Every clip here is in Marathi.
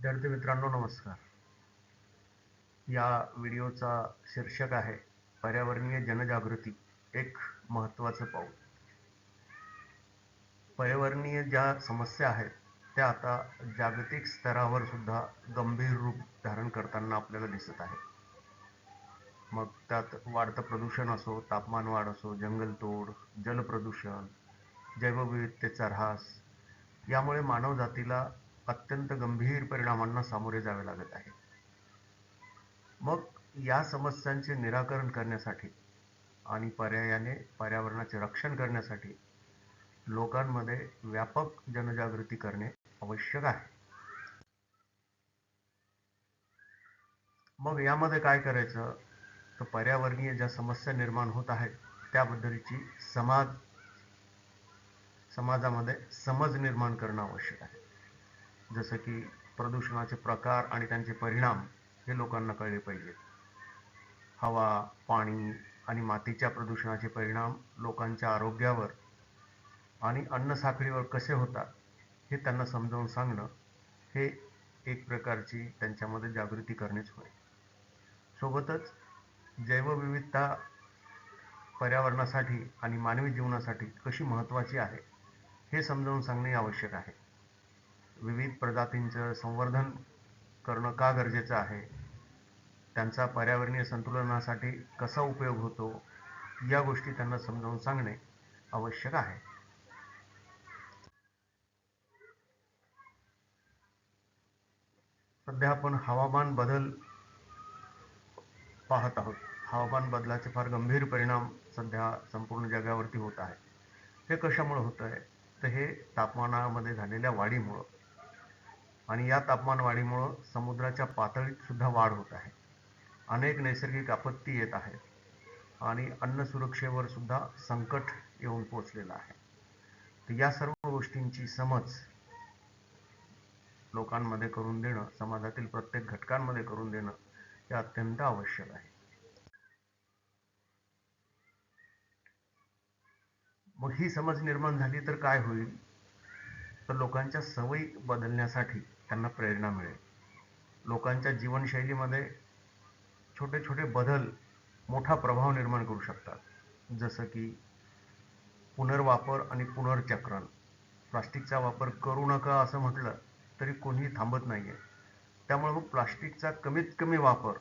विद्यार्थी मित्रांनो नमस्कार. या व्हिडिओचा शीर्षक आहे पर्यावरणीय जनजागृती एक महत्त्वाचं पाऊल. पर्यावरणीय ज्या समस्या आहेत त्या आता जागतिक स्तरावर सुद्धा गंभीर रूप धारण करताना आपल्याला दिसत आहे. मग त्यात वाढतं प्रदूषण असो तापमान वाढ असो जंगलतोड जलप्रदूषण जैवविविधतेचा ऱ्हास यामुळे मानवजातीला अत्यंत गंभीर परिणामांना सामोरे जावे लागत आहे. मग या समस्यांचे निराकरण करण्यासाठी आणि पर्यायाने पर्यावरणाचे रक्षण करण्यासाठी लोकांमध्ये व्यापक जनजागृती करणे आवश्यक आहे. मग यामध्ये काय करायचं? तर पर्यावरणीय ज्या समस्या निर्माण होत आहेत त्याबद्दलची समाज समाजामध्ये समज निर्माण करणं आवश्यक आहे. जसं की प्रदूषणाचे प्रकार आणि त्यांचे परिणाम हे लोकांना कळले पाहिजेत. हवा पाणी आणि मातीच्या प्रदूषणाचे परिणाम लोकांच्या आरोग्यावर आणि अन्नसाखळीवर कसे होतात हे त्यांना समजावून सांगणं हे एक प्रकारची त्यांच्यामध्ये जागृती करणेच होय. सोबतच जैवविविधता पर्यावरणासाठी आणि मानवी जीवनासाठी कशी महत्त्वाची आहे हे समजावून सांगणे आवश्यक आहे. विविध प्रजातींचं संवर्धन करणं का गरजेचं आहे? त्यांचा पर्यावरणीय संतुलनासाठी कसा उपयोग होतो? या गोष्टी त्यांना समजावून सांगणे आवश्यक आहे. सध्या आपण हवामान बदल पाहत आहोत. हवामान बदलाचे फार गंभीर परिणाम सध्या संपूर्ण जगावरती होत आहे हे कशामुळे होत आहे? तर हे तापमानामध्ये झालेल्या वाढीमुळं. आणि या तापमान वाढीमुळं समुद्राच्या पातळीत सुद्धा वाढ होत आहे. अनेक नैसर्गिक आपत्ती येत आहेत आणि अन्न सुरक्षेवर सुद्धा संकट येऊन पोचलेलं आहे. तर या सर्व गोष्टींची समज लोकांमध्ये करून देणं समाजातील प्रत्येक घटकांमध्ये करून देणं हे अत्यंत आवश्यक आहे. मग ही समज निर्माण झाली तर काय होईल? तर लोकांच्या सवयी बदलण्यासाठी त्यांना प्रेरणा मिळेल. लोकांच्या जीवनशैलीमध्ये छोटे छोटे बदल मोठा प्रभाव निर्माण करू शकतात. जसं की पुनर्वापर आणि पुनर्चक्रण. प्लास्टिकचा वापर करू नका असं म्हटलं तरी कोणीही थांबत नाही आहे त्यामुळे मग प्लास्टिकचा कमीत कमी वापर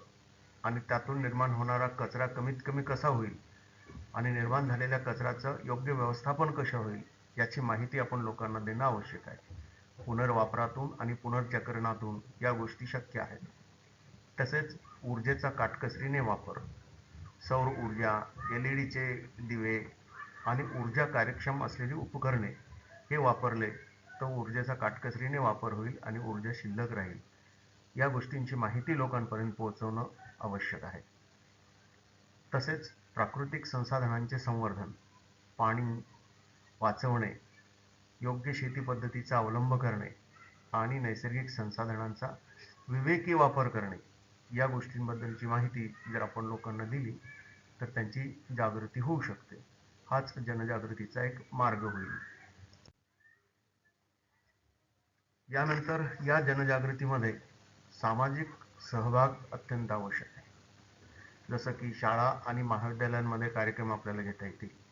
आणि त्यातून निर्माण होणारा कचरा कमीत कमी कसा होईल आणि निर्माण झालेल्या कचऱ्याचं योग्य व्यवस्थापन कसं होईल याची माहिती आपण लोकांना देणं आवश्यक आहे. पुनर्वापरातून आणि पुनर्चक्रणातून या गोष्टी शक्य आहेत. तसेच ऊर्जेचा काटकसरीने वापर सौर ऊर्जा एल ई डीचे दिवे आणि ऊर्जा कार्यक्षम असलेली उपकरणे हे वापरले तर ऊर्जेचा काटकसरीने वापर होईल आणि ऊर्जा शिल्लक राहील. या गोष्टींची माहिती लोकांपर्यंत पोहोचवणं आवश्यक आहे. तसेच प्राकृतिक संसाधनांचे संवर्धन पाणी वाचवणे योग्य शेती पद्धतीचा अवलंब करणे आणि नैसर्गिक संसाधनांचा विवेकी वापर करणे या गोष्टींबद्दलची माहिती जर आपण लोकांना दिली तर त्यांची जागृती होऊ शकते. हाच जनजागृतीचा एक मार्ग होईल. यानंतर या जनजागृतीमध्ये सामाजिक सहभाग अत्यंत आवश्यक आहे. जसं की शाळा आणि महाविद्यालयांमध्ये कार्यक्रम आपल्याला घेता येतील.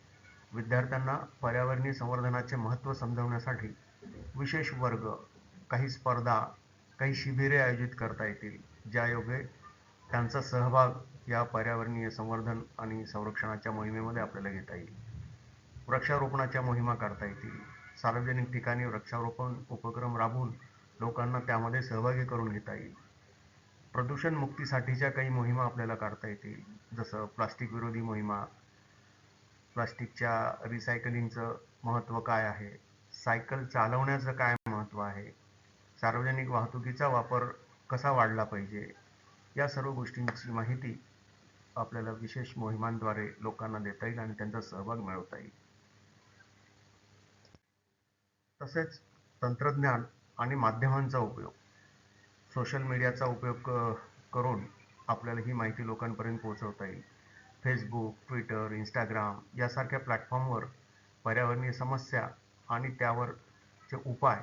विद्यार्थ्यांना पर्यावरणीय संवर्धनाचे महत्त्व समजवण्यासाठी विशेष वर्ग काही स्पर्धा काही शिबिरे आयोजित करता येतील ज्यायोगे त्यांचा सहभाग या पर्यावरणीय संवर्धन आणि संरक्षणाच्या मोहिमेमध्ये आपल्याला घेता येईल. वृक्षारोपणाच्या मोहिमा करता येतील. सार्वजनिक ठिकाणी वृक्षारोपण उपक्रम राबवून लोकांना त्यामध्ये सहभागी करून घेता येईल. प्रदूषण मुक्तीसाठीच्या काही मोहिमा आपल्याला काढता येतील जसं प्लास्टिक विरोधी मोहिमा प्लास्टिकच्या रिसायकलिंगचं महत्त्व काय आहे? सायकल चालवण्याचं काय महत्त्व आहे? सार्वजनिक वाहतुकीचा वापर कसा वाढला पाहिजे? या सर्व गोष्टींची माहिती आपल्याला विशेष मोहिमांद्वारे लोकांना देता येईल आणि त्यांचा सहभाग मिळवता येईल. तसेच तंत्रज्ञान आणि माध्यमांचा उपयोग. सोशल मीडियाचा उपयोग करून आपल्याला ही माहिती लोकांपर्यंत पोहोचवता येईल. फेसबुक ट्विटर इंस्टाग्राम यासारख्या प्लॅटफॉर्मवर पर्यावरणीय समस्या आणि त्यावरचे उपाय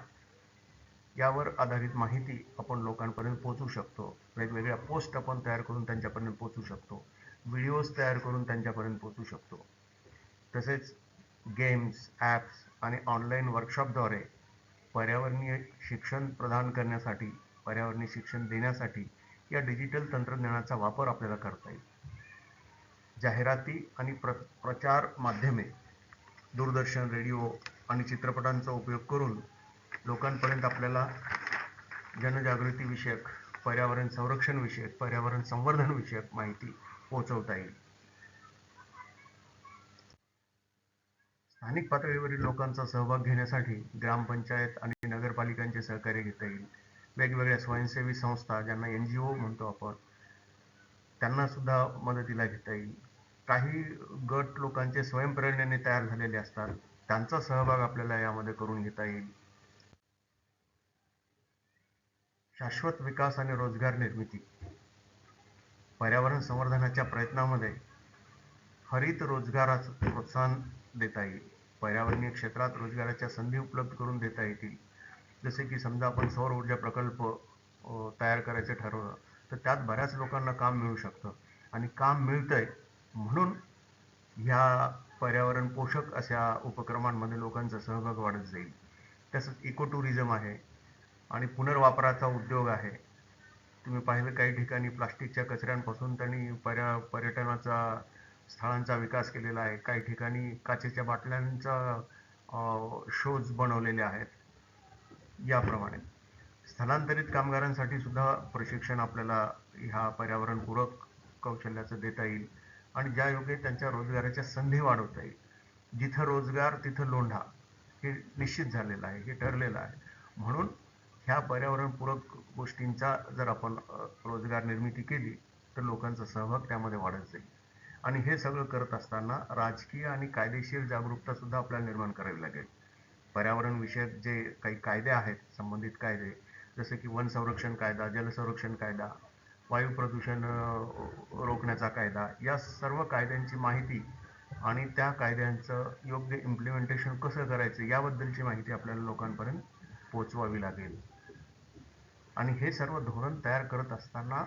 यावर आधारित माहिती आपण लोकांपर्यंत पोहोचू शकतो. वेगवेगळ्या पोस्ट आपण तयार करून त्यांच्यापर्यंत पोहोचू शकतो. व्हिडिओज तयार करून त्यांच्यापर्यंत पोहोचू शकतो. तसेच गेम्स ॲप्स आणि ऑनलाईन वर्कशॉपद्वारे पर्यावरणीय शिक्षण प्रदान करण्यासाठी पर्यावरणीय शिक्षण देण्यासाठी या डिजिटल तंत्रज्ञानाचा वापर आपल्याला करता येईल. जाहिराती आणि प्र प्रचार माध्यमे दूरदर्शन रेडिओ आणि चित्रपटांचा उपयोग करून लोकांपर्यंत आपल्याला जनजागृती विषयक पर्यावरण संरक्षण विषयक पर्यावरण संवर्धन विषयक माहिती पोहोचवता येईल. स्थानिक पातळीवरील लोकांचा सहभाग घेण्यासाठी ग्रामपंचायत आणि नगरपालिकांचे सहकार्य घेता येईल. वेगवेगळ्या स्वयंसेवी संस्था ज्यांना एन जी ओ म्हणतो आपण त्यांना सुद्धा मदतीला घेता येईल. काही गट लोकांचे स्वयंप्रेरणेने तयार झालेले असतात. त्यांचा सहभाग आपल्याला यामध्ये करून घेता येईल. शाश्वत विकास आणि रोजगार निर्मिती. पर्यावरण संवर्धनाच्या प्रयत्नामध्ये हरित रोजगाराचं प्रोत्साहन देता येईल. पर्यावरणीय क्षेत्रात रोजगाराच्या संधी उपलब्ध करून देता येतील. जसे की समजा आपण सौर ऊर्जा प्रकल्प तयार करायचं ठरवलं तर त्यात बऱ्याच लोकांना काम मिळू शकतं. आणि काम मिळतंय म्हणून ह्या पर्यावरण पोषक अशा उपक्रमांमध्ये लोकांचा सहभाग वाढत जाईल. तसंच इको टुरिझम आहे आणि पुनर्वापराचा उद्योग आहे. तुम्ही पाहिलं काही ठिकाणी प्लास्टिकच्या कचऱ्यांपासून त्यांनी पर्या पर्यटनाचा स्थळांचा विकास केलेला आहे. काही ठिकाणी काचेच्या बाटल्यांचा शोज बनवलेले आहेत. याप्रमाणे. स्थलांतरित कामगारांसाठी सुद्धा प्रशिक्षण आपल्याला ह्या पर्यावरणपूरक कौशल्याचं देता येईल. आणि ज्या योगे त्यांच्या रोजगाराच्या संधी वाढवता येईल. जिथं रोजगार तिथं लोंढा हे निश्चित झालेलं आहे हे ठरलेलं आहे. म्हणून ह्या पर्यावरणपूरक गोष्टींचा जर आपण रोजगार निर्मिती केली तर लोकांचा सहभाग त्यामध्ये वाढत जाईल. आणि हे सगळं करत असताना राजकीय आणि कायदेशीर जागरूकता सुद्धा आपल्याला निर्माण करावी लागेल. पर्यावरण विषयक जे काही कायदे आहेत संबंधित कायदे जसे की वन संरक्षण कायदा जलसंरक्षण कायदा वायू प्रदूषण रोखण्याचा कायदा या सर्व कायद्यांची माहिती आणि त्या कायद्यांचं योग्य इम्प्लिमेंटेशन कसं करायचं याबद्दलची माहिती आपल्याला लोकांपर्यंत पोचवावी लागेल. आणि हे सर्व धोरण तयार करत असताना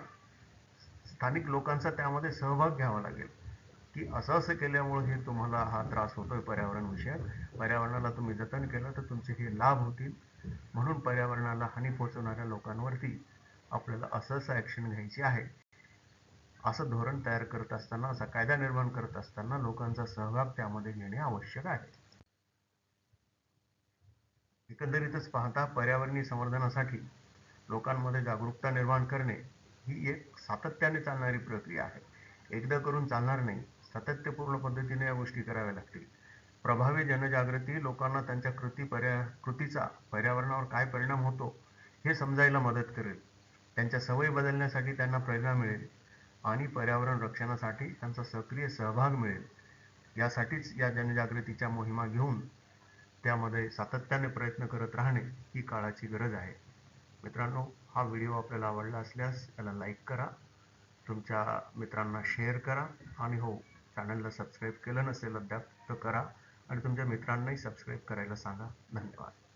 स्थानिक लोकांचा त्यामध्ये सहभाग घ्यावा लागेल. की असं असं केल्यामुळे हे तुम्हाला हा त्रास होतोय पर्यावरण विषयात पर्यावरणाला तुम्ही जतन केलं तर तुमचे हे लाभ होतील. म्हणून पर्यावरणाला हानी पोहोचवणाऱ्या लोकांवरती आपल्याला असं असं ॲक्शन घ्यायची आहे. असं धोरण तयार करत असताना असा कायदा निर्माण करत असताना लोकांचा सहभाग त्यामध्ये घेणे आवश्यक आहे. एकंदरीतच पाहता पर्यावरणीय संवर्धनासाठी लोकांमध्ये जागरूकता निर्माण करणे ही एक सातत्याने चालणारी प्रक्रिया आहे. एकदा करून चालणार नाही सातत्यपूर्ण पद्धतीने या गोष्टी कराव्या लागतील. प्रभावी जनजागृती लोकांना त्यांच्या कृती पर्या कृतीचा पर्यावरणावर काय परिणाम होतो हे समजायला मदत करेल. त्यांच्या सवयी बदलण्यासाठी त्यांना प्रेरणा मिळेल आणि पर्यावरण रक्षणासाठी त्यांचा सक्रिय सहभाग मिळेल. यासाठीच या जनजागृतीच्या मोहिमा घेऊन त्यामध्ये सातत्याने प्रयत्न करत राहणे ही काळाची गरज आहे. मित्रांनो हा व्हिडिओ आपल्याला आवडला असल्यास त्याला लाईक करा तुमच्या मित्रांना शेअर करा आणि हो चॅनलला सबस्क्राईब केलं नसेल अद्याप तर करा आणि तुमच्या मित्रांनाही सबस्क्राईब करायला सांगा. धन्यवाद.